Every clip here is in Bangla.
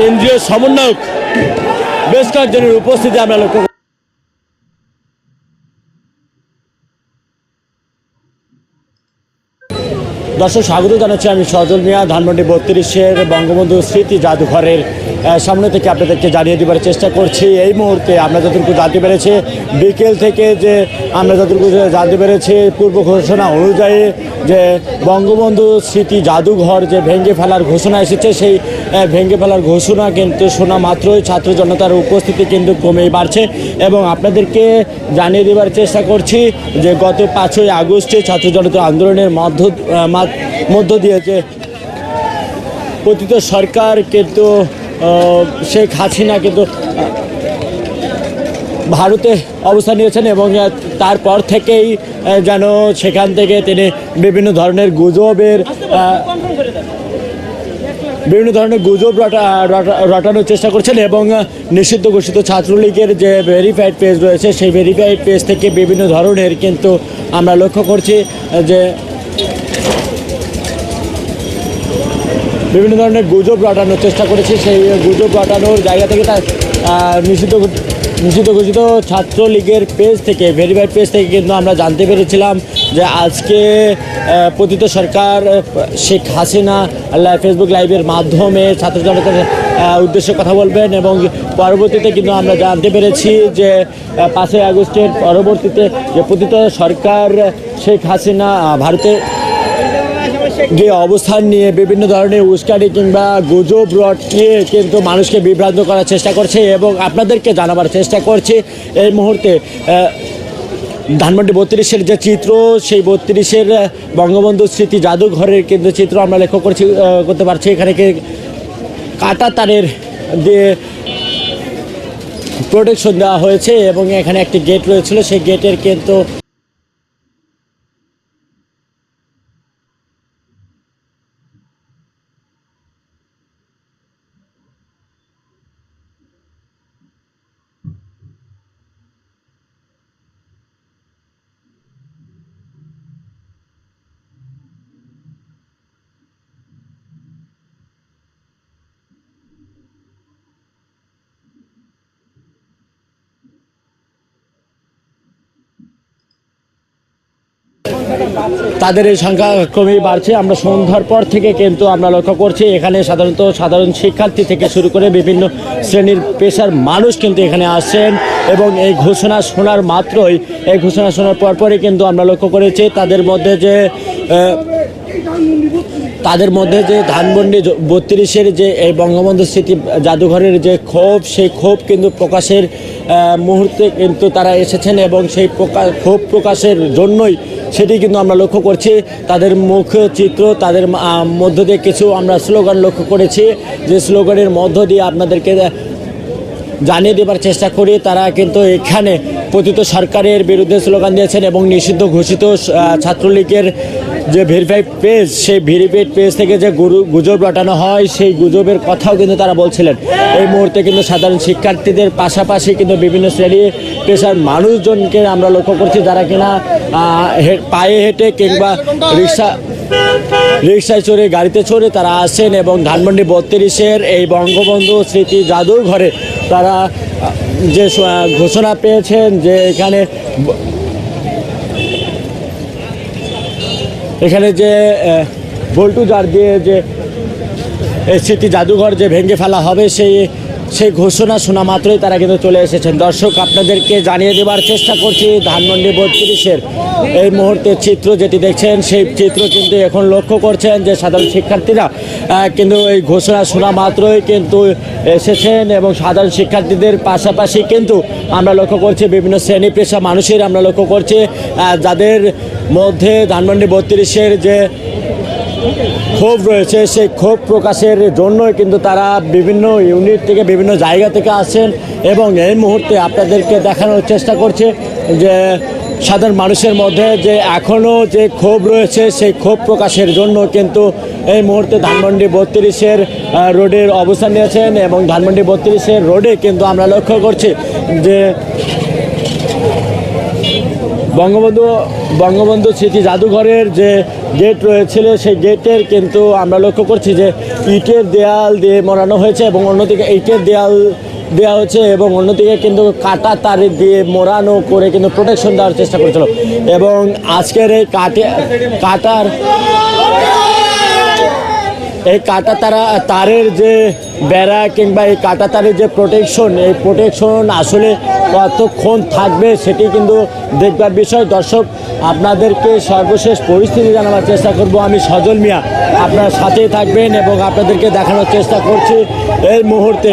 কেন্দ্রীয় সমন্বয়ক বেশ কয়েকজনের উপস্থিতি আমরা লক্ষ্য। দর্শক, স্বাগত জানাচ্ছি আমি সজল মিয়া, ধানমন্ডি বত্রিশের বঙ্গবন্ধু স্মৃতি জাদুঘরের সামনে থেকে আপনাদেরকে জানিয়ে দেওয়ার চেষ্টা করছি এই মুহূর্তে আমরা যতটুকু জানতে পেরেছি, বিকেল থেকে যে আমরা যতটুকু জানতে পেরেছি, পূর্ব ঘোষণা অনুযায়ী যে বঙ্গবন্ধু স্মৃতি জাদুঘর যে ভেঙে ফেলার ঘোষণা এসেছে, সেই ভেঙে ফেলার ঘোষণা কিন্তু শোনা মাত্রই ছাত্র জনতার উপস্থিতি কিন্তু কমেই বাড়ছে। এবং আপনাদেরকে জানিয়ে দেওয়ার চেষ্টা করছি যে গত পাঁচই আগস্টে ছাত্র জনতা আন্দোলনের মধ্য মধ্য দিয়ে যে পতিত সরকার কিন্তু শেখ হাসিনা কিন্তু ভারতে অবস্থান নিয়েছেন এবং তারপর থেকেই যেন সেখান থেকে তিনি বিভিন্ন ধরনের গুজবের বিভিন্ন ধরনের গুজব রটা, রটা- রটানোর চেষ্টা করছেন এবং নিষিদ্ধ ঘোষিত ছাত্রলীগের যে ভেরিফাইড পেজ রয়েছে, সেই ভেরিফাইড পেজ থেকে বিভিন্ন ধরনের কিন্তু আমরা লক্ষ্য করছি যে বিভিন্ন ধরনের গুজব রটানোর চেষ্টা করেছে। সেই গুজব রটানোর জায়গা থেকে তার নিষিদ্ধ নিষিদ্ধ ঘোষিত ছাত্রলীগের পেজ থেকে ভেরিফাইড পেজ থেকে কিন্তু আমরা জানতে পেরেছিলাম যে আজকে পতিত সরকার শেখ হাসিনা ফেসবুক লাইভের মাধ্যমে ছাত্র জনতার উদ্দেশ্যে কথা বলবেন এবং পরবর্তীতে কিন্তু আমরা জানতে পেরেছি যে পাঁচই আগস্টের পরবর্তীতে যে পতিত সরকার শেখ হাসিনা আহ, গিয়ে অবস্থান নিয়ে বিভিন্ন ধরনের উস্কানি কিংবা গুজব রটিয়ে কিন্তু মানুষকে বিভ্রান্ত করার চেষ্টা করছে এবং আপনাদেরকে জানাবার চেষ্টা করছে এই মুহূর্তে ধানমন্ডি বত্রিশের যে চিত্র, সেই বত্রিশের বঙ্গবন্ধু স্মৃতি জাদুঘরের কিন্তু চিত্র আমরা লক্ষ্য করছি করতে পারছি। এখানে কাটা তারের দিয়ে প্রোটেকশন দেওয়া হয়েছে এবং এখানে একটি গেট রয়েছিল, সেই গেটের কিন্তু তাদের এই সংখ্যা ক্রমেই বাড়ছে। আমরা সন্ধ্যার পর থেকে কিন্তু আমরা লক্ষ্য করছি, এখানে সাধারণত সাধারণ শিক্ষার্থী থেকে শুরু করে বিভিন্ন শ্রেণির পেশার মানুষ কিন্তু এখানে আসছেন এবং এই ঘোষণা শোনার মাত্রই, এই ঘোষণা শোনার পরপরই কিন্তু আমরা লক্ষ্য করেছি, তাদের মধ্যে যে তাদের মধ্যে যে ধানমন্ডি বত্রিশের যে এই বঙ্গবন্ধু স্মৃতি জাদুঘরের যে ক্ষোভ, সেই ক্ষোভ কিন্তু প্রকাশের মুহূর্তে কিন্তু তারা এসেছেন এবং সেই প্রকাশ ক্ষোভ প্রকাশের জন্যই সেটি কিন্তু আমরা লক্ষ্য করছি। তাদের মুখ চিত্র, তাদের মধ্য দিয়ে কিছু আমরা স্লোগান লক্ষ্য করেছি। যে স্লোগানের মধ্য দিয়ে আপনাদেরকে জানিয়ে দেবার চেষ্টা করি, তারা কিন্তু এখানে পতিত সরকারের বিরুদ্ধে স্লোগান দিয়েছেন এবং নিষিদ্ধ ঘোষিত ছাত্রলীগের যে ভেরিফাইড পেজ সেই ভেরিফাইড পেজ থেকে যে গুরু- গুজব রটানো হয়, সেই গুজবের কথাও কিন্তু তারা বলছিলেন। এই মুহূর্তে কিন্তু সাধারণ শিক্ষার্থীদের পাশাপাশি কিন্তু বিভিন্ন শ্রেণি পেশার মানুষজনকে আমরা লক্ষ্য করছি যারা কিনা পায়ে হেঁটে কিংবা রিক্সা, রিক্সায় চড়ে, গাড়িতে চড়ে তারা আসেন এবং ধানমন্ডি বত্রিশের এই বঙ্গবন্ধু স্মৃতি জাদুঘরে তারা যে ঘোষণা পেয়েছেন যে এখানে ব- এখানে যে বল্টু জার দিয়ে যে স্মৃতি জাদুঘর যে ভেঙে ফেলা হবে সেই সেই ঘোষণা শোনা মাত্রই তারা কিন্তু চলে এসেছেন। দর্শক, আপনাদেরকে জানিয়ে দেওয়ার চেষ্টা করছি ধানমন্ডি বত্রিশের এই মুহূর্তের চিত্র যেটি দেখছেন, সেই চিত্র কিন্তু এখন লক্ষ্য করছেন যে সাধারণ শিক্ষার্থীরা কিন্তু এই ঘোষণা শোনা মাত্রই কিন্তু এসেছেন এবং সাধারণ শিক্ষার্থীদের পাশাপাশি কিন্তু আমরা লক্ষ্য করছি বিভিন্ন শ্রেণি পেশা মানুষের আমরা লক্ষ্য করছি যাদের মধ্যে ধানমন্ডি বত্রিশের যে ক্ষোভ রয়েছে, সেই ক্ষোভ প্রকাশের জন্যই কিন্তু তারা বিভিন্ন ইউনিট থেকে, বিভিন্ন জায়গা থেকে আসেন এবং এই মুহূর্তে আপনাদেরকে দেখানোর চেষ্টা করছে যে সাধারণ মানুষের মধ্যে যে এখনও যে ক্ষোভ রয়েছে, সেই ক্ষোভ প্রকাশের জন্য কিন্তু এই মুহূর্তে ধানমন্ডি বত্রিশের রোডের অবস্থান নিয়েছেন এবং ধানমন্ডি বত্রিশের রোডে কিন্তু আমরা লক্ষ্য করছি যে বঙ্গবন্ধু বঙ্গবন্ধু স্মৃতি জাদুঘরের যে গেট রয়েছিল, সেই গেটের কিন্তু আমরা লক্ষ্য করছি যে ইটের দেয়াল দিয়ে মোড়ানো হয়েছে এবং অন্যদিকে ইটের দেয়াল দেওয়া হচ্ছে এবং অন্যদিকে কিন্তু কাটা তার দিয়ে মোড়ানো করে কিন্তু প্রোটেকশন দেওয়ার চেষ্টা করেছিল। এবং আজকের এই কাটে কাটার এই কাটা তারা তারের যে বেড়া কিংবা এই কাটা তারের যে প্রোটেকশন এই প্রোটেকশন আসলে কতক্ষণ থাকবে সেটি কিন্তু দেখবার বিষয়। দর্শক, আপনাদেরকে সর্বশেষ পরিস্থিতি জানাবার চেষ্টা করব আমি সজল মিয়া। আপনার সাথেই থাকবেন এবং আপনাদেরকে দেখানোর চেষ্টা করছি এই মুহূর্তে।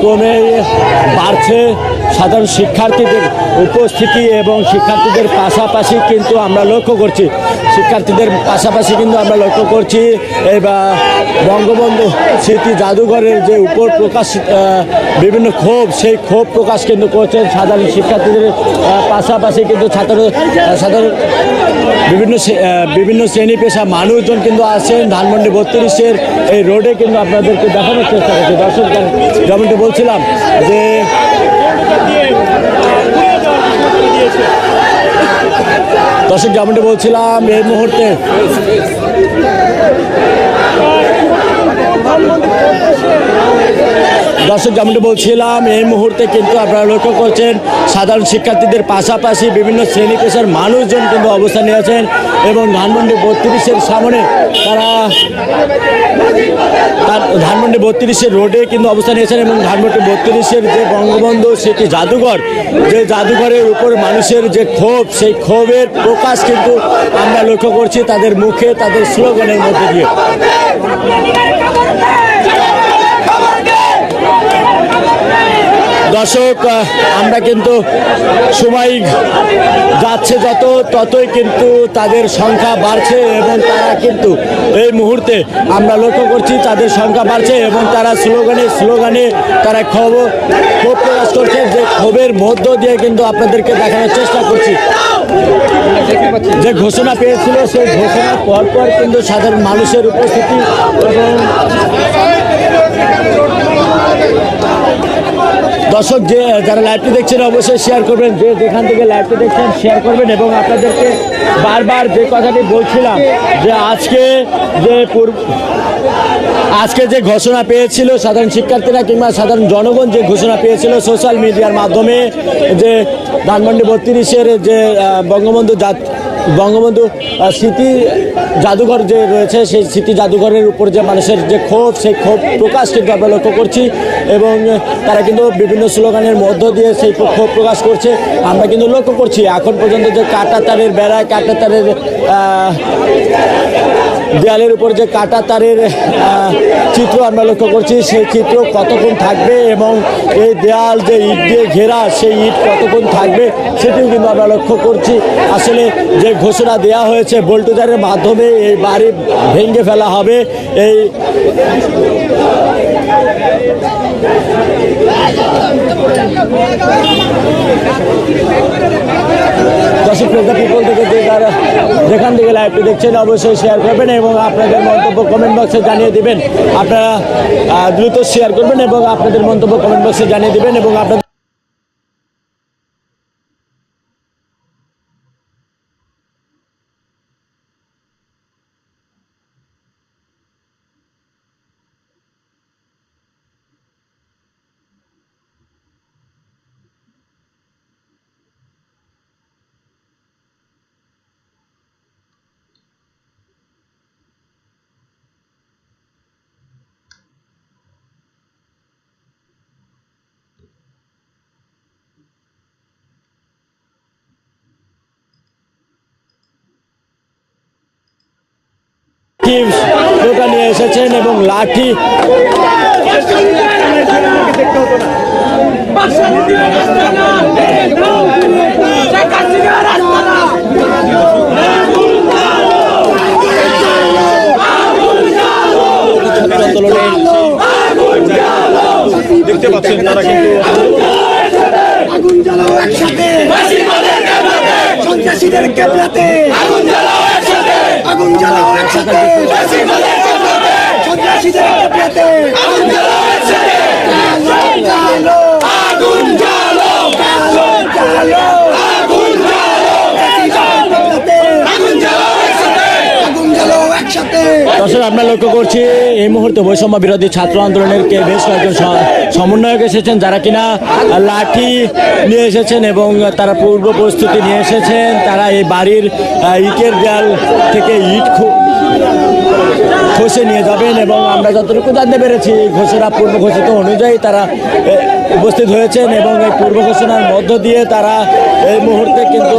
ক্রমে বাড়ছে। সাধারণ শিক্ষার্থীদের উপস্থিতি এবং শিক্ষার্থীদের পাশাপাশি কিন্তু আমরা লক্ষ্য করছি। শিক্ষার্থীদের পাশাপাশি কিন্তু আমরা লক্ষ্য করছি, এই বা বঙ্গবন্ধু স্মৃতি জাদুঘরের যে উপর প্রকাশ বিভিন্ন ক্ষোভ, সেই ক্ষোভ প্রকাশ কিন্তু করছেন সাধারণ শিক্ষার্থীদের পাশাপাশি কিন্তু ছাত্র সাধারণ বিভিন্ন বিভিন্ন শ্রেণি পেশা মানুষজন কিন্তু আছেন ধানমন্ডি বত্রিশের এই রোডে কিন্তু আপনাদেরকে দেখানোর চেষ্টা করছে। দর্শক যেমনটি বলছিলাম যে দর্শক যেমনটি বলছিলাম এই মুহূর্তে দর্শক, যেমনটি বলছিলাম, এই মুহূর্তে কিন্তু আপনারা লক্ষ্য করছেন, সাধারণ শিক্ষার্থীদের পাশাপাশি বিভিন্ন শ্রেণি পেশার মানুষজন কিন্তু অবস্থান নিয়েছেন এবং ধানমন্ডি বত্রিশের সামনে তারা ধানমন্ডি বত্রিশের রোডে কিন্তু অবস্থান নিয়েছেন এবং ধানমন্ডি বত্রিশের যে বঙ্গবন্ধু, সেটি জাদুঘর, যে জাদুঘরের উপর মানুষের যে ক্ষোভ, সেই ক্ষোভের প্রকাশ কিন্তু আমরা লক্ষ্য করছি তাদের মুখে, তাদের স্লোগানের মধ্যে দিয়ে। দর্শক আমরা কিন্তু সময় যাচ্ছে যত, ততই কিন্তু তাদের সংখ্যা বাড়ছে এবং তারা কিন্তু এই মুহূর্তে আমরা লক্ষ্য করছি তাদের সংখ্যা বাড়ছে এবং তারা স্লোগানে স্লোগানে তারা ক্ষোভ ক্ষোভ প্রকাশ করছে যে ক্ষোভের মধ্য দিয়ে কিন্তু আপনাদেরকে দেখানোর চেষ্টা করছি। যে ঘোষণা পেয়েছিল, সেই ঘোষণার পর পর কিন্তু সাধারণ মানুষের উপস্থিতি এবং দর্শক, যে যারা লাইভটি দেখছেন, অবশ্যই শেয়ার করবেন। যে যেখান থেকে লাইভটি দেখছেন শেয়ার করবেন এবং আপনাদেরকে বারবার যে কথাটি বলছিলাম, যে আজকে যে পূর্ব আজকে যে ঘোষণা পেয়েছিল সাধারণ শিক্ষার্থীরা কিংবা সাধারণ জনগণ যে ঘোষণা পেয়েছিল সোশ্যাল মিডিয়ার মাধ্যমে, যে ধানমন্ডি বত্রিশের যে বঙ্গবন্ধু জাত বঙ্গবন্ধু স্মৃতি জাদুঘর যে রয়েছে, সেই স্মৃতি জাদুঘরের উপর যে মানুষের যে ক্ষোভ, সেই ক্ষোভ প্রকাশ কিন্তু আমরা লক্ষ্য করছি এবং তারা কিন্তু বিভিন্ন স্লোগানের মধ্য দিয়ে সেই ক্ষোভ প্রকাশ করছে। আমরা কিন্তু লক্ষ্য করছি, এখন পর্যন্ত যে কাটা তারের বেড়ায় কাটা তারের দেয়ালের উপর যে কাটা তারের চিত্র আমরা লক্ষ্য করছি, সেই চিত্র কতক্ষণ থাকবে এবং এই দেয়াল যে ইট দিয়ে ঘেরা, সেই ইট কতক্ষণ থাকবে সেটিও কিন্তু আমরা লক্ষ্য করছি। আসলে যে ঘোষণা দেয়া হয়েছে বোল্টোজারের মাধ্যমে এই বাড়ি ভেঙে ফেলা হবে, এই দর্শক পিপল থেকে যে যারা যেখান থেকে লাইভটি দেখছেন, অবশ্যই শেয়ার করবেন এবং আপনাদের মন্তব্য কমেন্ট বক্সে জানিয়ে দিবেন। আপনারা দ্রুত শেয়ার করবেন এবং আপনাদের মন্তব্য কমেন্ট বক্সে জানিয়ে দিবেন এবং আপনাদের নৌকা নিয়ে এসেছেন এবং লাঠি দেখতে পাচ্ছেন তারা কিন্তু আগুন জ্বালাও একসাথে। সন্ত্রাসীদের কেবলাতে। আগুন জ্বালাও আগুন জ্বালাও একসাথে সন্ত্রাসীদের কেবলাতে আগুন জ্বালাও একসাথে জ্বালো আগুন জ্বালো জ্বালো জ্বালো আগুন আমরা লক্ষ্য করছি এই মুহূর্তে বৈষম্য বিরোধী ছাত্র আন্দোলনের কে বেশ কয়েকজন সমন্বয়ক এসেছেন, যারা কিনা লাঠি নিয়ে এসেছেন এবং তারা পূর্ব প্রস্তুতি নিয়ে এসেছেন। তারা এই বাড়ির ইটের দেয়াল থেকে ইট খসে নিয়ে যাবেন এবং আমরা যতটুকু জানতে পেরেছি ঘোষণা পূর্ব ঘোষিত অনুযায়ী তারা উপস্থিত হয়েছেন এবং এই পূর্ব ঘোষণার মধ্য দিয়ে তারা এই মুহূর্তে কিন্তু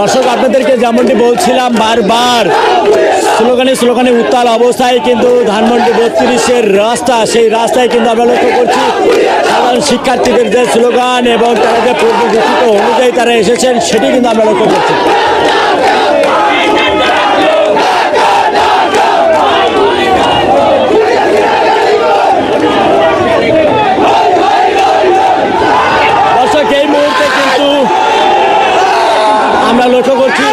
দর্শক আপনাদেরকে যেমনটি বলছিলাম বারবার। স্লোগানে স্লোগানে উত্তাল অবস্থায় কিন্তু ধানমন্ডি বত্রিশের রাস্তা, সেই রাস্তায় কিন্তু আমরা লক্ষ্য করছি সাধারণ শিক্ষার্থীদের যে স্লোগান এবং তারা যে পূর্ব অনুযায়ী তারা এসেছেন, সেটি কিন্তু আমরা লক্ষ্য করছি দর্শক এই মুহূর্তে কিন্তু আমরা লক্ষ্য করছি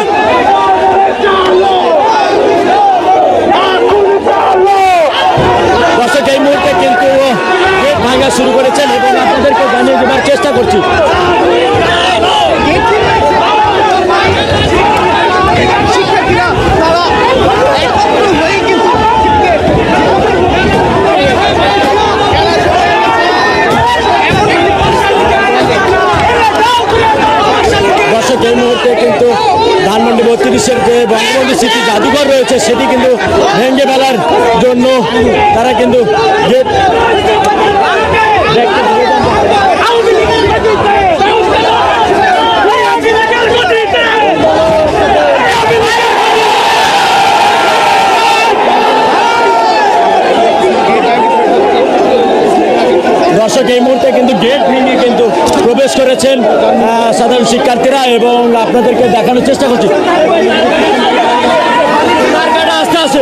দর্শক এই মুহূর্তে কিন্তু গেট ভাঙা শুরু করেছেন এবং আপনাদেরকে জানিয়ে দেওয়ার চেষ্টা করছি শিক্ষার্থীরা তারা একত্র হয়ে কিন্তু দর্শক এই মুহূর্তে কিন্তু ধানমন্ডি বত্রিশের যে বঙ্গবন্ধু স্মৃতি জাদুঘর রয়েছে, সেটি কিন্তু ভেঙে ফেলার জন্য তারা কিন্তু দর্শক, এই মুহূর্তে কিন্তু গেট প্রবেশ করেছেন সাধারণ শিক্ষার্থীরা এবং আপনাদেরকে দেখানোর চেষ্টা করছি। আস্তে আস্তে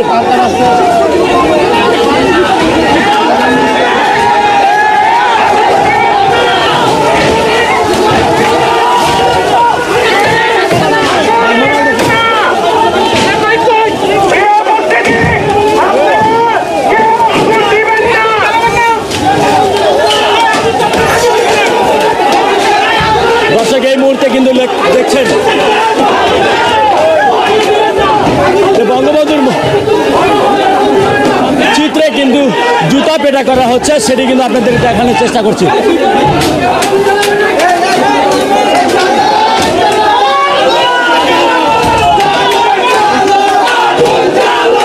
দর্শক এই মুহূর্তে কিন্তু লেখ- দেখছেন যে বঙ্গবন্ধুর মু- চিত্রে কিন্তু জুতা পেটা করা হচ্ছে সেটি কিন্তু আপনাদের দেখানোর চেষ্টা করছি।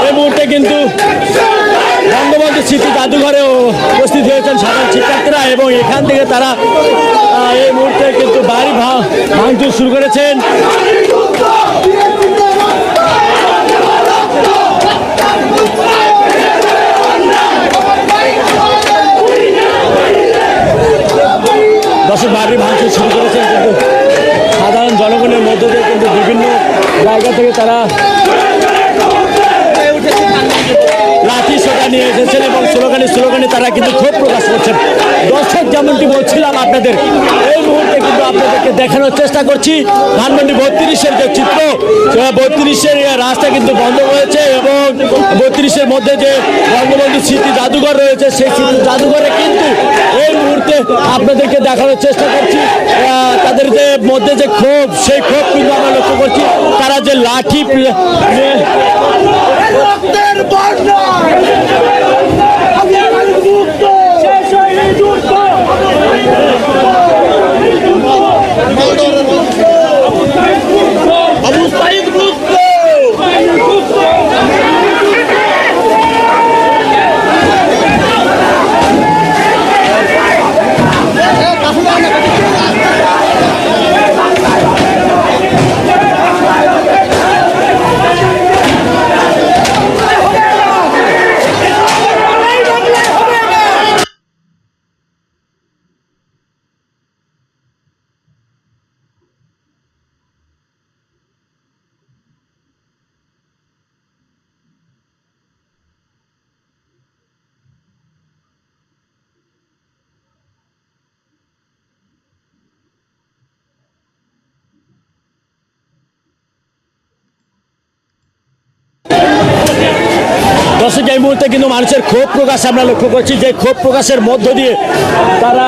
এই মুহূর্তে কিন্তু বঙ্গবন্ধু স্মৃতি জাদুঘরেও উপস্থিত হয়েছেন সাধারণ শিক্ষার্থীরা এবং এখান থেকে তারা এই মুহূর্তে কিন্তু বাড়ি ভাঙচুর শুরু করেছেন। দর্শক বাড়ি ভাঙচুর শুরু করেছেন কিন্তু সাধারণ জনগণের মধ্য দিয়ে কিন্তু বিভিন্ন জায়গা থেকে তারা লাঠি সোটা নিয়ে এসেছেন এবং স্লোগানে স্লোগানে তারা কিন্তু ক্ষোভ প্রকাশ করছেন। দর্শক, যেমনটি বলছিলাম আপনাদের, এই মুহূর্তে কিন্তু আপনাদেরকে দেখানোর চেষ্টা করছি। ধানমন্ডি বত্রিশের যে চিত্র বত্রিশের রাস্তা কিন্তু বন্ধ হয়েছে এবং বত্রিশের মধ্যে যে বঙ্গবন্ধু স্মৃতি জাদুঘর রয়েছে, সেই স্মৃতি জাদুঘরে কিন্তু এই মুহূর্তে আপনাদেরকে দেখানোর চেষ্টা করছি। তাদের যে মধ্যে যে ক্ষোভ, সেই ক্ষোভ কিন্তু আমরা লক্ষ্য করছি। তারা যে লাঠি মুহূর্তে কিন্তু মানুষের ক্ষোভ প্রকাশ আমরা লক্ষ্য করছি যে ক্ষোভ প্রকাশের মধ্য দিয়ে তারা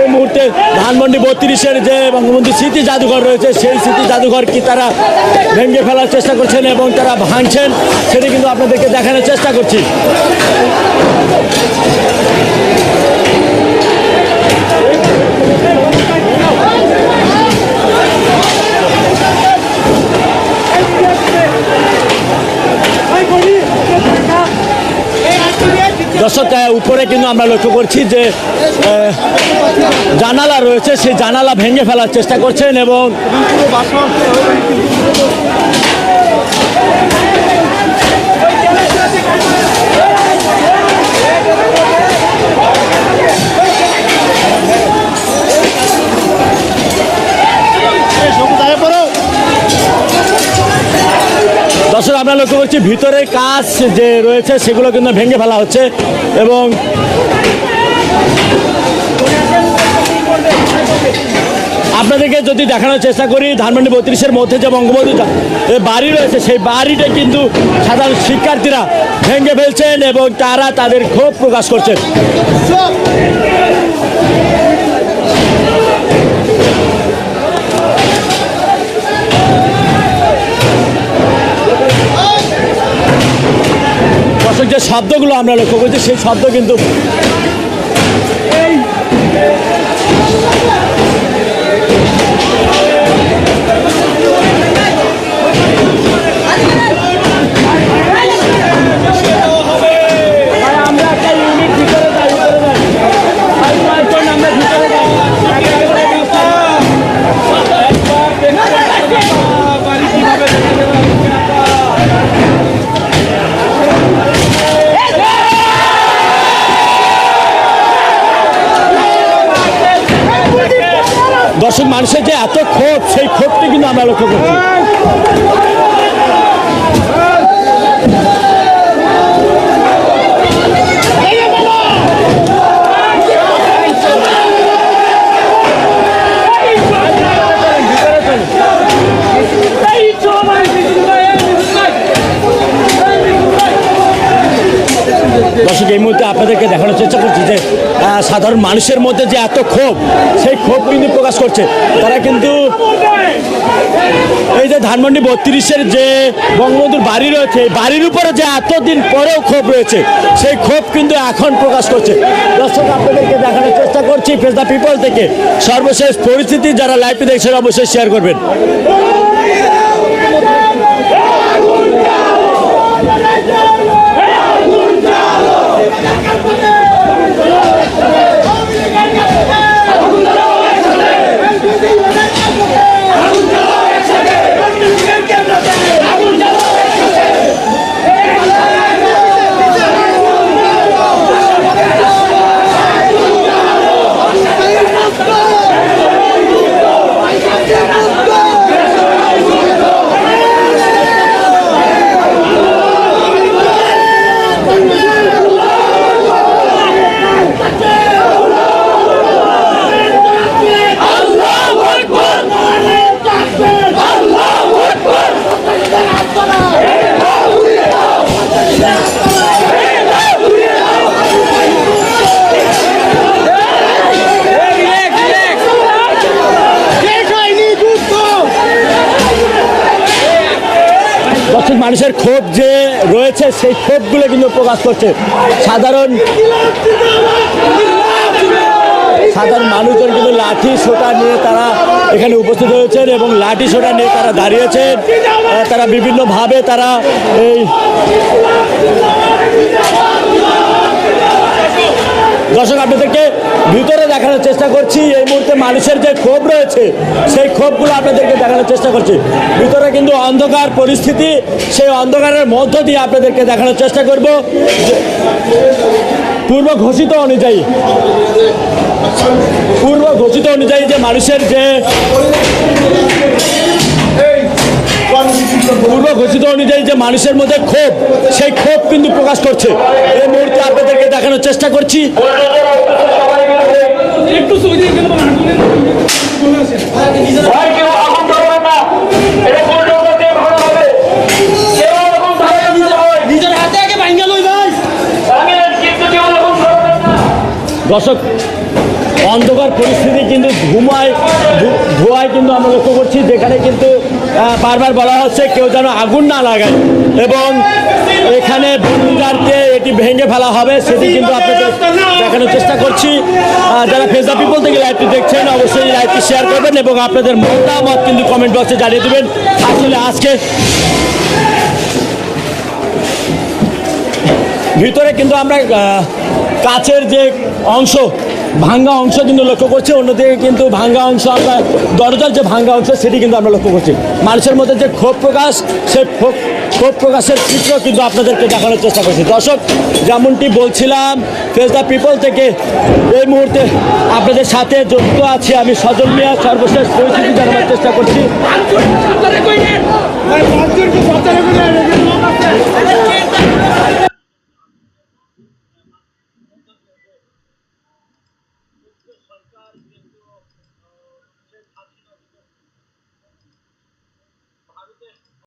এই মুহূর্তে ধানমন্ডি বত্রিশের যে বঙ্গবন্ধু স্মৃতি জাদুঘর রয়েছে, সেই স্মৃতি জাদুঘর কি তারা ভেঙে ফেলার চেষ্টা করছেন এবং তারা ভাঙছেন, সেটি কিন্তু আপনাদেরকে দেখানোর চেষ্টা করছি। দর্শক উপরে কিন্তু আমরা লক্ষ্য করছি যে জানালা রয়েছে, সেই জানালা ভেঙে ফেলার চেষ্টা করছেন এবং দর্শক আমরা লক্ষ্য করছি ভিতরের কাজ যে রয়েছে সেগুলো কিন্তু ভেঙে ফেলা হচ্ছে এবং আপনাদেরকে যদি দেখানোর চেষ্টা করি, ধানমন্ডি বত্রিশের মধ্যে যে বঙ্গবন্ধু বাড়ি রয়েছে, সেই বাড়িটা কিন্তু সাধারণ শিক্ষার্থীরা ভেঙে ফেলছেন এবং তারা তাদের ক্ষোভ প্রকাশ করছেন দর্শক যে শব্দগুলো আমরা লক্ষ্য করছি সেই শব্দ কিন্তু দর্শক মানুষের যে এত ক্ষোভ সেই ক্ষোভটি কিন্তু আমরা লক্ষ্য করছি। এই মুহূর্তে আপনাদেরকে দেখানোর চেষ্টা করছি যে সাধারণ মানুষের মধ্যে যে এত ক্ষোভ, সেই ক্ষোভ কিন্তু প্রকাশ করছে। তারা কিন্তু এই যে ধানমন্ডি বত্রিশের যে বঙ্গবন্ধুর বাড়ি রয়েছে বাড়ির উপরে যে এতদিন পরেও ক্ষোভ রয়েছে, সেই ক্ষোভ কিন্তু এখন প্রকাশ করছে। দর্শক, আপনাদেরকে দেখানোর চেষ্টা করছি ফেস দ্য পিপল থেকে। সর্বশেষ পরিস্থিতি যারা লাইভে দেখছেন, অবশ্যই শেয়ার করবেন দর্শক মানুষের ক্ষোভ যে রয়েছে সেই ক্ষোভগুলো কিন্তু প্রকাশ করছে। সাধারণ সাধারণ মানুষজন কিন্তু লাঠি সোটা নিয়ে তারা এখানে উপস্থিত হয়েছেন এবং লাঠি সোটা নিয়ে তারা দাঁড়িয়েছেন। তারা বিভিন্নভাবে তারা এই দর্শক, আপনাদেরকে ভিতরে দেখানোর চেষ্টা করছি। এই মুহূর্তে মানুষের যে ক্ষোভ রয়েছে, সেই ক্ষোভগুলো আপনাদেরকে দেখানোর চেষ্টা করছি। ভিতরে কিন্তু অন্ধকার পরিস্থিতি, সেই অন্ধকারের মধ্য দিয়ে আপনাদেরকে দেখানোর চেষ্টা করব। পূর্ব ঘোষিত অনুযায়ী, পূর্ব ঘোষিত অনুযায়ী যে মানুষের যে পূর্ব ঘোষিত অনুযায়ী যে মানুষের মধ্যে ক্ষোভ সেই ক্ষোভ কিন্তু প্রকাশ করছে। এই মুহূর্তে আপনাদেরকে দেখানোর চেষ্টা করছি। দর্শক অন্ধকার পরিস্থিতি কিন্তু ধুমায় ধোয়ায় কিন্তু আমরা লক্ষ্য করছি। যেখানে কিন্তু বারবার বলা হচ্ছে কেউ যেন আগুন না লাগায়। এবং এখানে বন্যার্থে এটি ভেঙে ফেলা হবে, সেটি কিন্তু আপনাদের দেখানোর চেষ্টা করছি। যারা ফেসা পিপল থেকে লাইভটি দেখছেন, অবশ্যই লাইভটি শেয়ার করবেন এবং আপনাদের মতামত কিন্তু কমেন্ট বক্সে জানিয়ে দেবেন। আসলে আজকে ভিতরে কিন্তু আমরা কাছের যে অংশ ভাঙ্গা অংশ কিন্তু লক্ষ্য করছি অন্যদিকে কিন্তু ভাঙ্গা অংশ আমরা দরজার যে ভাঙ্গা অংশ সেটি কিন্তু আমরা লক্ষ্য করছি। মানুষের মধ্যে যে ক্ষোভ প্রকাশ সেই ক্ষোভ প্রকাশের চিত্র কিন্তু আপনাদেরকে দেখানোর চেষ্টা করছি। দর্শক যেমনটি বলছিলাম ফেস দ্য পিপল থেকে এই মুহূর্তে আপনাদের সাথে যুক্ত আছি আমি সজল মিয়া সর্বশেষ পরিস্থিতি জানাবার চেষ্টা করছি।